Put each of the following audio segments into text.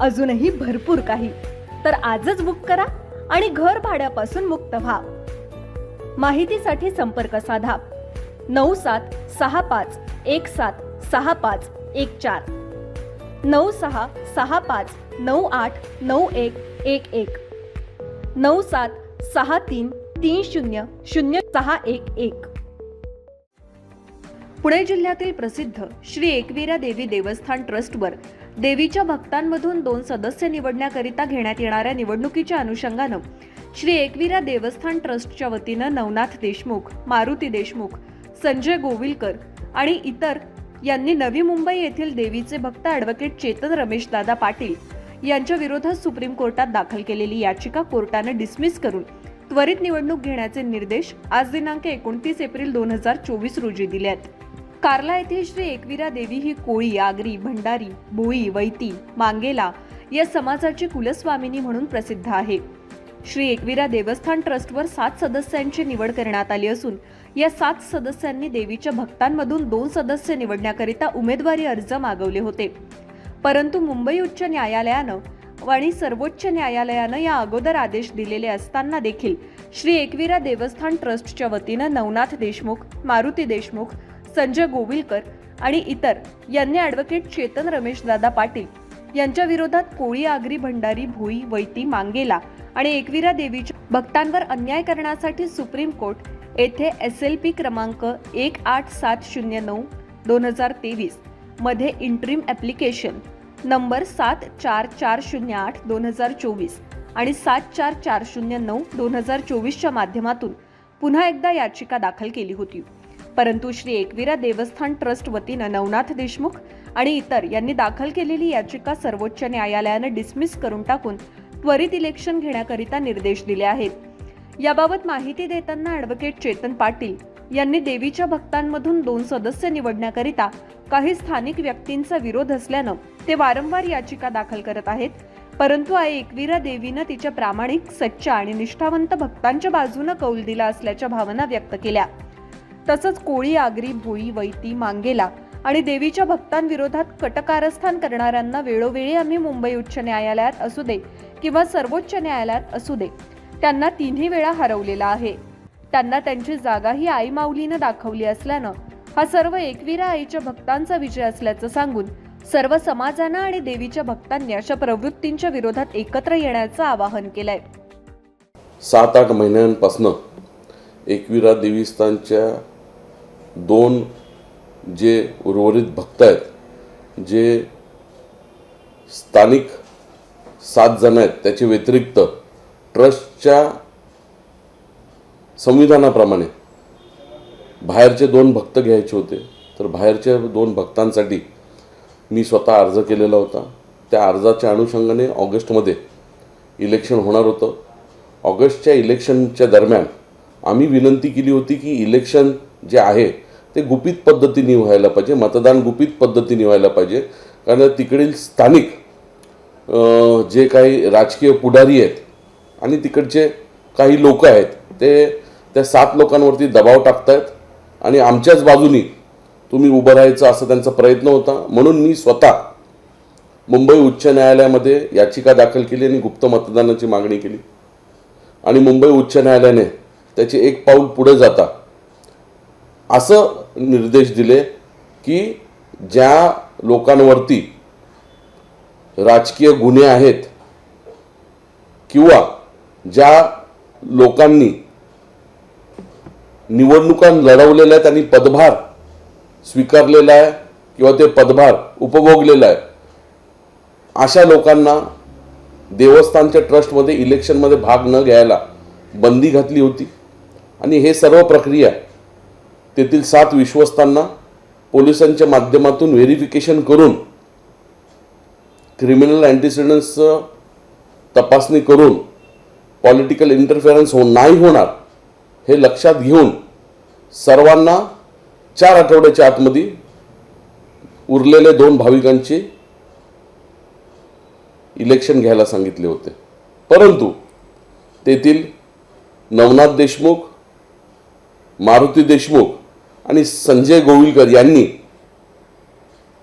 अजूनही भरपूर काही. तर आजच बुक करा आणि घर भाड्यापासून मुक्त व्हा. माहितीसाठी संपर्क साधा. नऊ सात सहा पाच एक सात सहा पाच एक चार. नऊ सहा सहा पाच नऊ आठ नऊ एक एक एक. नऊ सात सहा तीन तीन शून्य शून्य सहा एक एक. पुणे जिल्ह्यातील प्रसिद्ध श्री एकविरा देवी देवस्थान ट्रस्टवर देवीच्या भक्तांमधून दोन सदस्य निवडण्याकरिता घेण्यात येणाऱ्या निवडणुकीच्या अनुषंगानं श्री एकविरा देवस्थान ट्रस्टच्या वतीनं नवनाथ देशमुख मारुती देशमुख संजय गोविलकर आणि इतर यांनी नवी मुंबई येथील देवीचे भक्त ॲडव्होकेट चेतन रमेश दादा पाटील यांच्या विरोधात सुप्रीम कोर्टात दाखल केलेली याचिका कोर्टानं डिसमिस करून त्वरित निवडणूक घेण्याचे निर्देश आज दिनांक एकोणतीस एप्रिल दोन हजार चोवीस रोजी दिले आहेत कार्ला येथील श्री एकविरा देवी ही कोळी आगरी भंडारी भोई वैती मांगेला या समाजाची कुलस्वामिनी म्हणून प्रसिद्ध आहे. श्री एकविरा देवस्थान ट्रस्टवर सात सदस्यांची निवड करण्यात आली असून या सात सदस्यांनी देवीच्या भक्तांमधून दोन सदस्य निवडण्याकरिता उमेदवारी अर्ज मागवले होते. परंतु मुंबई उच्च न्यायालयानं आणि सर्वोच्च न्यायालयानं या अगोदर आदेश दिलेले असताना देखील श्री एकविरा देवस्थान ट्रस्टच्या वतीनं नवनाथ देशमुख मारुती देशमुख संजय गोविलकर आणि इतर यांनी ॲडव्होकेट चेतन रमेशदादा पाटील यांच्या विरोधात कोळी आगरी भंडारी भोई वैती मांगेला आणि एकविरा देवीच्या भक्तांवर अन्याय करण्यासाठी सुप्रीम कोर्ट येथे एस एल पी क्रमांक एक आठ सात शून्य नऊ दोन हजार तेवीसमध्ये इंट्रीम ॲप्लिकेशन नंबर सात चार चार शून्य आठ दोन हजार चोवीस आणि सात चार चार शून्य नऊ दोन हजार चोवीसच्या माध्यमातून पुन्हा एकदा याचिका दाखल केली होती. परंतु श्री एकविरा देवस्थान ट्रस्ट वतीनं नवनाथ देशमुख आणि इतर यांनी दाखल केलेली याचिका सर्वोच्च न्यायालयानं डिसमिस करून टाकून त्वरित इलेक्शन घेण्याकरिता निर्देश दिले आहेत. याबाबत माहिती देताना ॲडव्होकेट चेतन पाटील यांनी देवीच्या भक्तांमधून दोन सदस्य निवडण्याकरिता काही स्थानिक व्यक्तींचा विरोध असल्यानं ते वारंवार याचिका दाखल करत आहेत. परंतु आई एकवीरा देवीनं तिच्या प्रामाणिक सच्चा आणि निष्ठावंत भक्तांच्या बाजूनं कौल दिला असल्याच्या भावना व्यक्त केल्या. तसंच कोळी आगरी भोई वैती मांगेला आणि देवीच्या भक्तांविरोधात कटकारस्थान करणाऱ्यांना वेळोवेळी आम्ही मुंबई उच्च न्यायालयात असू दे किंवा सर्वोच्च न्यायालयात असू दे त्यांना तिन्ही वेळा हरवलेला आहे. त्यांना त्यांची जागा ही आई माऊलीनं दाखवली असल्यानं हा सर्व एकविरा आईच्या भक्तांचा विजय असल्याचं सांगून सर्व समाजानं आणि देवीच्या भक्तांनी अशा प्रवृत्तींच्या विरोधात एकत्र येण्याचं आवाहन केलंय. सात आठ महिन्यांपासनं एकविरा देवीस्थानच्या दोन जे उर्वरित भक्त आहेत जे स्थानिक सात जण आहेत त्याच्या व्यतिरिक्त ट्रस्टच्या संविधानाप्रमाणे बाहेरचे दोन भक्त घ्यायचे होते तर बाहेरच्या दोन भक्तांसाठी मी स्वतः अर्ज केलेला होता. त्या अर्जाच्या अनुषंगाने ऑगस्टमध्ये इलेक्शन होणार होतं. ऑगस्टच्या इलेक्शनच्या दरम्यान आम्ही विनंती केली होती की इलेक्शन जे आहे ते गुपित पद्धतीने व्हायला पाहिजे मतदान गुपित पद्धतीने व्हायला पाहिजे. कारण तिकडील स्थानिक जे काही राजकीय पुढारी आहेत आणि तिकडचे काही लोक आहेत ते त्या सात लोकांवरती दबाव टाकतायत आणि आमच्याच बाजूनी तुम्ही उभं राहायचं असं त्यांचा प्रयत्न होता. म्हणून मी स्वतः मुंबई उच्च न्यायालयामध्ये याचिका दाखल केली आणि गुप्त मतदानाची मागणी केली. आणि मुंबई उच्च न्यायालयाने त्याचे एक पाऊल पुढे जाता. असं निर्देश दिले की ज्या लोकांवरती राजकीय गुन्हे आहेत किंवा ज्या लोकांनी निवडणुका लढवलेल्या आहेत आणि पदभार स्वीकारलेला आहे किंवा ते पदभार उपभोगलेला आहे अशा लोकांना देवस्थानच्या ट्रस्टमध्ये इलेक्शनमध्ये भाग न घ्यायला बंदी घातली होती. आणि हे सर्व प्रक्रिया तेथील सात विश्वस्तांना पोलिसांच्या माध्यमातून व्हेरिफिकेशन करून क्रिमिनल अँटीसिडन्सचं तपासणी करून पॉलिटिकल इंटरफेरन्स हो नाही होणार हे लक्षात घेऊन सर्वांना चार आठवड्याच्या आतमध्ये उरलेले दोन भाविकांचे इलेक्शन घ्यायला सांगितले होते. परंतु तेथील नवनाथ देशमुख मारुती देशमुख आणि संजय गोविलकर यांनी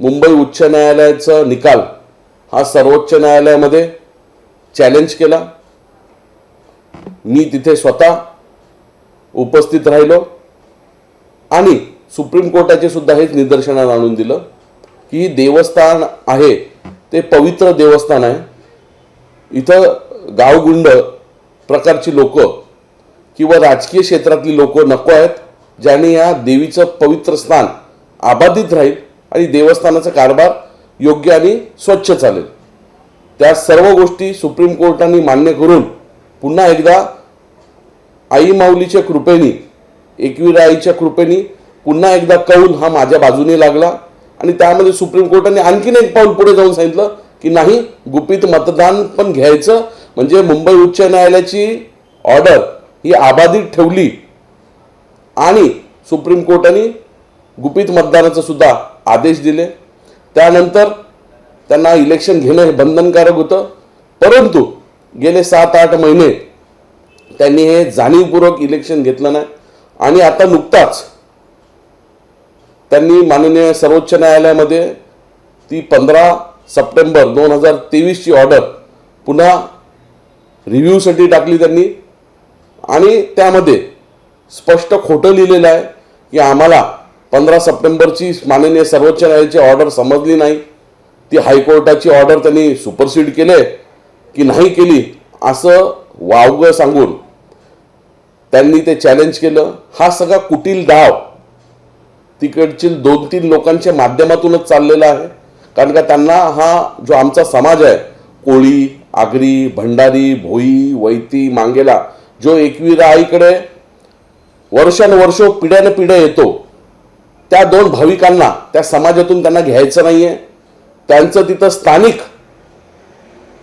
मुंबई उच्च न्यायालयाचा निकाल हा सर्वोच्च न्यायालयामध्ये चॅलेंज केला. मी तिथे स्वतः उपस्थित राहिलो आणि सुप्रीम कोर्टाचे सुद्धा हेच निदर्शनात आणून दिलं की ही देवस्थान आहे ते पवित्र देवस्थान आहे. इथं गावगुंड प्रकारची लोक किंवा राजकीय क्षेत्रातली लोक नको आहेत. ज्याने या देवीचं पवित्र स्थान आबाधित राहील आणि देवस्थानाचा कारभार योग्य आणि स्वच्छ चालेल. त्या सर्व गोष्टी सुप्रीम कोर्टाने मान्य करून पुन्हा एकदा आई माऊलीच्या कृपेने एकवीर आईच्या कृपेने पुन्हा एकदा कौल हा माझ्या बाजूने लागला आणि त्यामध्ये सुप्रीम कोर्टाने आणखीन एक पाऊल पुढे जाऊन सांगितलं की नाही गुपित मतदान पण घ्यायचं. म्हणजे मुंबई उच्च न्यायालयाची ऑर्डर ही आबाधित ठेवली. आणि सुप्रीम कोर्टाने गुपित मतदानाचं सुद्धा आदेश दिले. त्यानंतर त्यांना इलेक्शन घेणं हे बंधनकारक होतं. परंतु गेले सात आठ महिने त्यांनी हे जाणीवपूर्वक इलेक्शन घेतलं नाही. आणि आता नुकताच त्यांनी माननीय सर्वोच्च न्यायालयामध्ये ती पंधरा सप्टेंबर दोन हजार तेवीसची ऑर्डर पुन्हा रिव्ह्यूसाठी टाकली त्यांनी. आणि त्यामध्ये स्पष्ट खोटं लिहिलेलं आहे की आम्हाला पंधरा सप्टेंबरची माननीय सर्वोच्च न्यायालयाची ऑर्डर समजली नाही. ती हायकोर्टाची ऑर्डर त्यांनी सुपरसीड केले की नाही केली असं वावगं सांगून त्यांनी ते चॅलेंज केलं. हा सगळा कुटील डाव तिकडची दोन तीन लोकांच्या माध्यमातूनच चाललेला आहे. कारण का त्यांना हा जो आमचा समाज आहे कोळी आगरी भंडारी भोई वैती मांगेला जो एकविरा आईकडे वर्षानुवर्ष पिढ्याने पिढ्या येतो. त्या दोन भाविकांना त्या समाजातून त्यांना घ्यायचं नाहीये. त्यांचं तिथं स्थानिक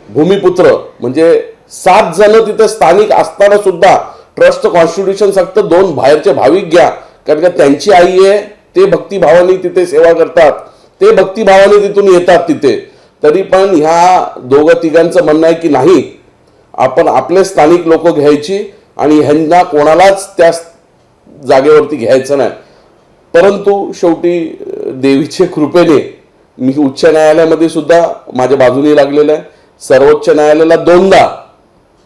भूमिपुत्र म्हणजे सात जण तिथे स्थानिक असताना सुद्धा ट्रस्ट कॉन्स्टिट्यूशन फक्त दोन बाहेरचे भाविक घ्या. कारण का त्यांची आई आहे ते भक्तिभावाने तिथे सेवा करतात. ते भक्तिभावाने तिथून येतात तिथे. तरी पण ह्या दोघं तिघांचं म्हणणं आहे की नाही आपण आपले स्थानिक लोक घ्यायची आणि ह्यांना कोणालाच त्या जागेवरती घ्यायचं नाही. परंतु शेवटी देवीच्या कृपेने मी उच्च न्यायालयामध्ये सुद्धा माझ्या बाजूने लागलेलं आहे. सर्वोच्च न्यायालयाला दोनदा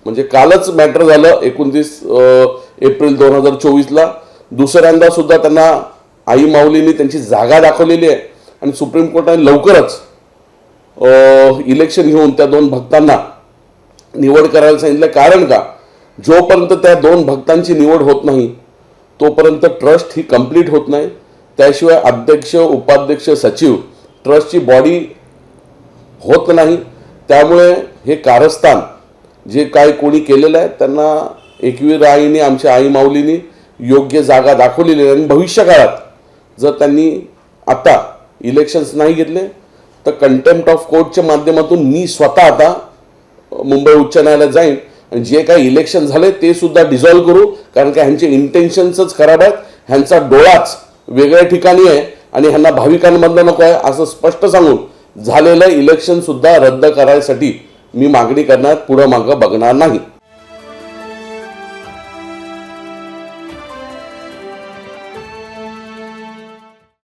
म्हणजे कालच मॅटर झालं एकोणतीस एप्रिल दोन हजार चोवीसला. दुसऱ्यांदा सुद्धा त्यांना आई माऊलीने त्यांची जागा दाखवलेली आहे. आणि सुप्रीम कोर्टाने लवकरच इलेक्शन घेऊन त्या दोन भक्तांना निवड करायला सांगितलं. कारण का? जोपर्यंत त्या दोन भक्तांची निवड होत नाही तोपर्यंत ट्रस्ट ही कंप्लीट होत नाही. त्याशिवाय अध्यक्ष उपाध्यक्ष सचिव ट्रस्टची बॉडी होत नाही. त्यामुळे हे कारस्थान जे काय कोणी केलेलं आहे त्यांना एकवीर आईने आमच्या आई माऊलीने योग्य जागा दाखवलेली आहे. आणि भविष्यकाळात जर त्यांनी आता इलेक्शन्स नाही घेतले तर कंटेम्प्ट ऑफ कोर्टच्या माध्यमातून मी स्वतः आता मुंबई उच्च न्यायालयात जाईन. आणि जे काही इलेक्शन झाले ते सुद्धा डिझॉल्व्ह करू. कारण का ह्यांचे इंटेन्शन्सच खराब आहेत. ह्यांचा डोळाच वेगळ्या ठिकाणी आहे आणि ह्यांना भाविकांमधलं नको आहे असं स्पष्ट सांगून झालेलं इलेक्शनसुद्धा रद्द करायसाठी मी मागणी करणार पुढं मागं बघणार नाही.